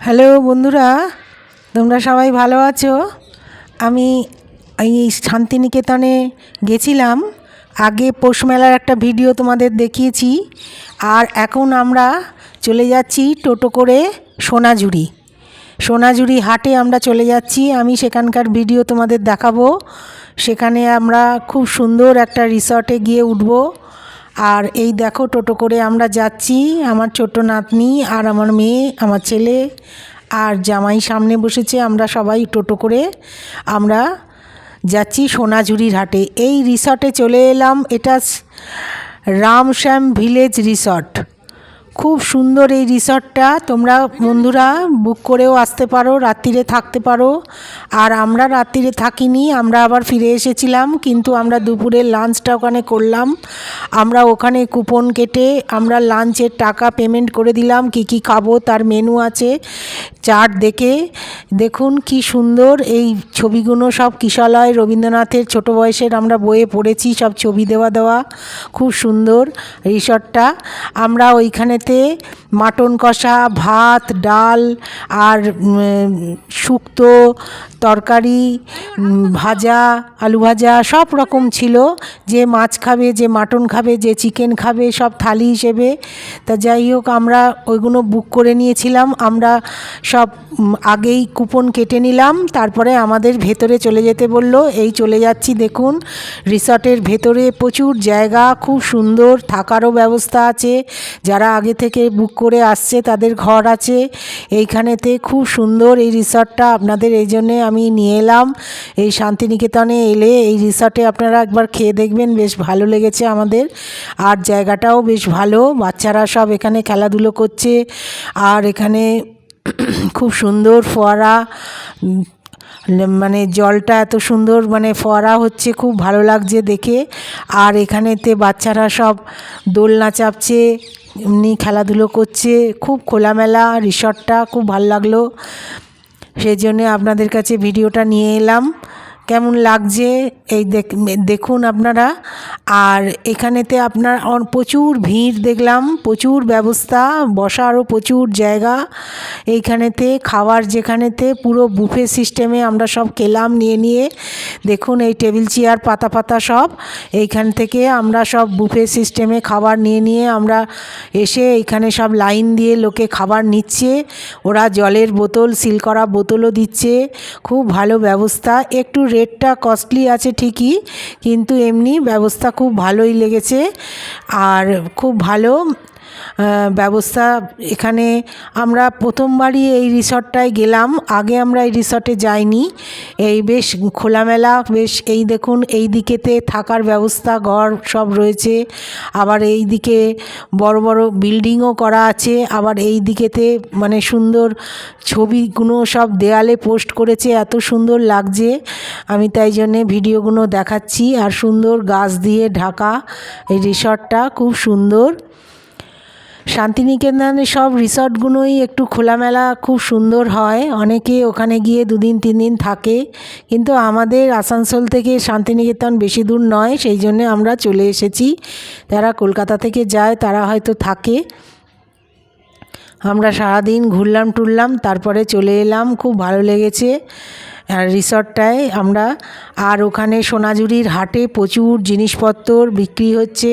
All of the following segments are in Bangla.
হ্যালো বন্ধুরা, তোমরা সবাই ভালো আছো? আমি এই শান্তিনিকেতনে গেছিলাম। আগে পৌষ মেলার একটা ভিডিও তোমাদের দেখিয়েছি। আর এখন আমরা চলে যাচ্ছি টোটো করে সোনাঝুরি। সোনাঝুরি হাটে আমরা চলে যাচ্ছি। আমি সেখানকার ভিডিও তোমাদের দেখাবো। সেখানে আমরা খুব সুন্দর একটা রিসর্টে গিয়ে উঠবো। আর এই দেখো টোটো করে আমরা যাচ্ছি, আমার ছোট নাতনি আর আমার মেয়ে, আমার ছেলে আর জামাই সামনে বসেছে, আমরা সবাই টোটো করে আমরা যাচ্ছি সোনাঝুরির হাটে। এই রিসর্টে চলে এলাম, এটা রামশ্যাম ভিলেজ রিসর্ট। খুব সুন্দর এই রিসর্টটা। তোমরা বন্ধুরা বুক করেও আসতে পারো, রাত্রিরে থাকতে পারো। আর আমরা রাত্রিরে থাকিনি, আমরা আবার ফিরে এসেছিলাম, কিন্তু আমরা দুপুরের লাঞ্চটা ওখানে করলাম। আমরা ওখানে কুপন কেটে আমরা লাঞ্চের টাকা পেমেন্ট করে দিলাম, কি কি খাব, তার মেনু আছে চার্ট দেখে। দেখুন কি সুন্দর এই ছবিগুলো সব কিশালয়, রবীন্দ্রনাথের ছোট বয়সের আমরা বইয়ে পড়েছি, সব ছবি দেওয়া দেওয়া। খুব সুন্দর রিসর্টটা। আমরা ওইখানেতে মাটন কষা, ভাত, ডাল আর শুক্তো তরকারি ভাজা, আলু ভাজা সব রকম ছিল। যে মাছ খাবে, যে মাটন খাবে, যে চিকেন খাবে, সব থালি হিসেবে। তা যাই হোক, আমরা ওইগুলো বুক করে নিয়েছিলাম। আমরা সব আগেই কুপন কেটে নিলাম। তারপরে আমাদের ভেতরে চলে যেতে বলল, এই চলে যাচ্ছি, দেখুন। রিসর্টের ভেতরে প্রচুর জায়গা, খুব সুন্দর, থাকারও ব্যবস্থা আছে। যারা আগে থেকে বুক করে আসছে, তাদের ঘর আছে। এইখানেতে খুব সুন্দর এই রিসর্টটা আপনাদের এই জন্যে আমি নিয়ে এলাম। এই শান্তিনিকেতনে এলে এই রিসর্টে আপনারা একবার খেয়ে দেখবেন, বেশ ভালো লেগেছে আমাদের। আর জায়গাটাও বেশ ভালো, বাচ্চারা সব এখানে খেলাধুলো করছে। আর এখানে খুব সুন্দর ফোয়ারা মানে জলটা এত সুন্দর মানে ফোয়ারা হচ্ছে, খুব ভালো লাগছে দেখে। আর এখানেতে বাচ্চারা সব দোলনা চাপছে এমনি খেলাধুলো করছে, খুব খোলামেলা রিসর্টটা খুব ভালো লাগল। সেই জন্যে আপনাদের কাছে ভিডিওটা নিয়ে এলাম। কেমন লাগছে? এই দেখুন আপনারা। আর এখানেতে আপনার প্রচুর ভিড় দেখলাম, প্রচুর ব্যবস্থা, বসারও প্রচুর জায়গা। এইখানেতে খাবার যেখানেতে পুরো বুফে সিস্টেমে আমরা সব খেলাম নিয়ে নিয়ে। দেখুন এই টেবিল চেয়ার, পাতা পাতা সব। এইখান থেকে আমরা সব বুফে সিস্টেমে খাবার নিয়ে নিয়ে আমরা এসে এইখানে সব লাইন দিয়ে লোকে খাবার নিচ্ছে। ওরা জলের বোতল, সিল করা বোতলও দিচ্ছে। খুব ভালো ব্যবস্থা। একটু রেটটা কস্টলি আছে ঠিকই কিন্তু এমনি ব্যবস্থা খুব ভালোই লেগেছে। আর খুব ভালো ব্যবস্থা এখানে আমরা প্রথমবারই এই রিসর্টটায় গেলাম। আগে আমরা এই রিসর্টে যাইনি। এই বেশ খোলামেলা, বেশ এই দেখুন, এই দিকেতে থাকার ব্যবস্থা, ঘর সব রয়েছে। আবার এই দিকে বড় বড় বিল্ডিংও করা আছে। আবার এই দিকেতে মানে সুন্দর ছবিগুলো সব দেয়ালে পোস্ট করেছে। এত সুন্দর লাগছে। আমি তাই জন্যে ভিডিওগুলো দেখাচ্ছি। আর সুন্দর গাছ দিয়ে ঢাকা এই রিসর্টটা, খুব সুন্দর। শান্তিনিকেতনে সব রিসর্টগুলোই একটু খোলামেলা, খুব সুন্দর হয়। অনেকে ওখানে গিয়ে দুদিন তিন দিন থাকে। কিন্তু আমাদের আসানসোল থেকে শান্তিনিকেতন বেশি দূর নয়, সেই জন্যে আমরা চলে এসেছি। যারা কলকাতা থেকে যায়, তারা হয়তো থাকে। আমরা সারাদিন ঘুরলাম, টুরলাম, তারপরে চলে এলাম। খুব ভালো লেগেছে। রিসর্টটায় আমরা, আর ওখানে সোনাঝুরির হাটে প্রচুর জিনিসপত্র বিক্রি হচ্ছে।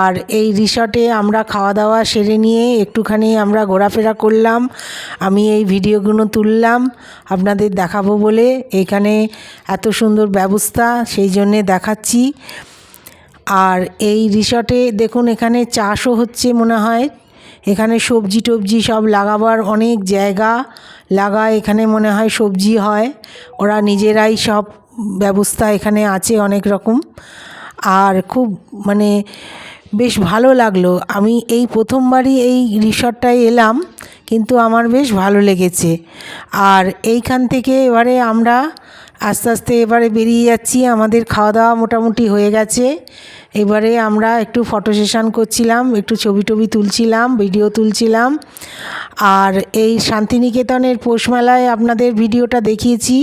আর এই রিসর্টে আমরা খাওয়া দাওয়া সেরে নিয়ে একটুখানি আমরা ঘোরাফেরা করলাম। আমি এই ভিডিওগুলো তুললাম, আপনাদের দেখাবো বলে। এখানে এত সুন্দর ব্যবস্থা, সেই জন্যে দেখাচ্ছি। আর এই রিসর্টে দেখুন, এখানে চাষও হচ্ছে মনে হয়। এখানে সবজি টবজি সব লাগাবার অনেক জায়গা। লাগায়, এখানে মনে হয় সবজি হয়। ওরা নিজেরাই সব ব্যবস্থা এখানে আছে অনেক রকম। আর খুব মানে বেশ ভালো লাগল। আমি এই প্রথমবারই এই রিসর্টটায় এলাম, কিন্তু আমার বেশ ভালো লেগেছে। আর এইখান থেকে এবারে আমরা আস্তে আস্তে এবারে বেরিয়ে যাচ্ছি। আমাদের খাওয়া দাওয়া মোটামুটি হয়ে গেছে। এবারে আমরা একটু ফটো সেশন করছিলাম, একটু ছবি টবি তুলছিলাম ভিডিও তুলছিলাম। আর এই শান্তিনিকেতনের মেলায় আপনাদের ভিডিওটা দেখিয়েছি।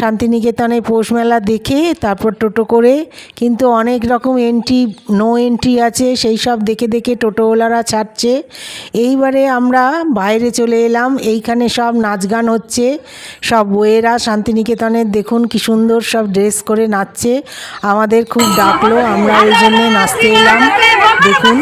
শান্তিনিকেতনে মেলা দেখে তারপর টোটো করে, কিন্তু অনেক রকম এন্ট্রি নো এন্ট্রি আছে, সেই সব দেখে দেখে টোটোওয়ালারা ছাড়ছে। এইবারে আমরা বাইরে চলে এলাম, এইখানে সব নাচ গান হচ্ছে। সব বইয়েরা শান্তিনিকেতনের দেখুন কি সুন্দর সব ড্রেস করে নাচছে। আমাদের খুব ডাকলো, আমরা ওই জন্যে নাচতে এলাম। দেখুন।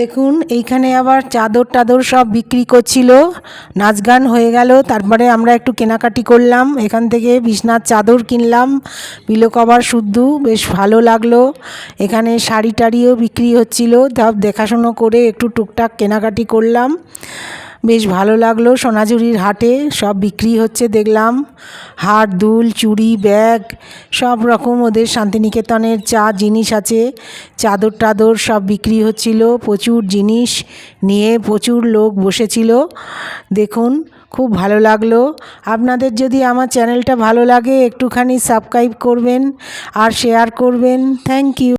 দেখুন, এইখানে আবার চাদর টাদর সব বিক্রি করছিল। নাচ গান হয়ে গেল, তারপরে আমরা একটু কেনাকাটি করলাম। এখান থেকে বিছনার চাদর কিনলাম পিলো কভার শুদ্ধ, বেশ ভালো লাগল। এখানে শাড়ি টাড়িও বিক্রি হচ্ছিল সব দেখাশুনো করে একটু টুকটাক কেনাকাটি করলাম। বেশ ভালো লাগল। সোনাঝুরির হাটে সব বিক্রি হচ্ছে দেখলাম। হার দুল, চুড়ি, ব্যাগ, সব রকম ওদের শান্তিনিকেতনের চা জিনিস আছে। চাদর টাদর সব বিক্রি হচ্ছিল। প্রচুর জিনিস নিয়ে প্রচুর লোক বসেছিল। দেখুন, খুব ভালো লাগল। আপনাদের যদি আমার চ্যানেলটা ভালো লাগে, একটুখানি সাবস্ক্রাইব করবেন আর শেয়ার করবেন। Thank you